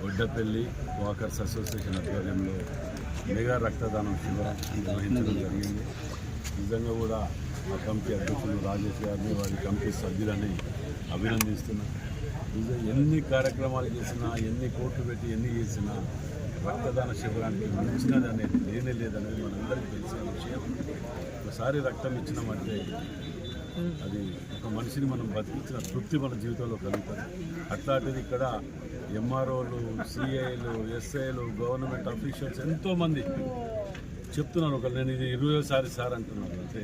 గొడ్డపల్లి walkers association ఆధ్వర్యంలో mega రక్తదానం శిబిరం నిర్వహించడం జరిగింది. నిజంగా కూడా ఆ కమిటీ అధ్యక్షులు రాజేష్ గారిని వారి కమిటీ సభ్యులని అభినందిస్తున్నా. నిజం ఎన్ని కార్యక్రమాలు చేసినా ఎన్ని కోట్లు పెట్టి ఎన్ని చేసినా రక్తదాన శిబిరానికి మించినది అనేది లేనే లేదనేది మనందరికీ తెలిసిన విషయం. ఒకసారి రక్తం ఇచ్చినామంటే అది ఒక మనిషిని మనం బతికించిన తృప్తి మన జీవితంలో కలుగుతుంది. అట్లాంటిది ఇక్కడ ఎంఆర్ఓలు సిఐలు ఎస్ఐలు గవర్నమెంట్ అఫీషియల్స్ ఎంతోమంది చెప్తున్నాను ఒక నేను ఇది ఇరవైసారి సార్ అంటున్నాను. అంటే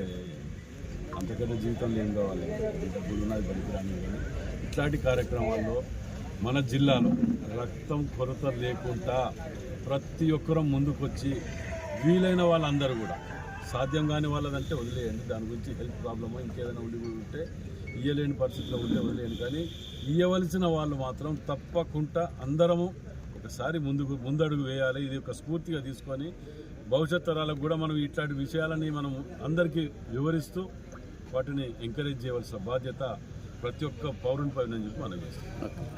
అంతకంటే జీవితంలో ఏం కావాలి? డబ్బులు ఉన్నది పనికిరాని కానీ ఇట్లాంటి కార్యక్రమాల్లో మన జిల్లాలో రక్తం కొరత లేకుండా ప్రతి ఒక్కరం ముందుకొచ్చి వీలైన వాళ్ళందరూ కూడా సాధ్యం కాని వాళ్ళదంటే వదిలేయండి. దాని గురించి హెల్త్ ప్రాబ్లమో ఇంకేదైనా ఉండి ఉంటే ఇయ్యలేని పరిస్థితిలో ఉంటే వదిలేయండి. కానీ ఇయ్యవలసిన వాళ్ళు మాత్రం తప్పకుండా అందరము ఒకసారి ముందుకు ముందడుగు వేయాలి. ఇది ఒక స్ఫూర్తిగా తీసుకొని భవిష్యత్ తరాలకు కూడా మనం ఇట్లాంటి విషయాలని మనం అందరికీ వివరిస్తూ వాటిని ఎంకరేజ్ చేయవలసిన బాధ్యత ప్రతి ఒక్క పౌరునిపై ఉందని చెప్పి మనం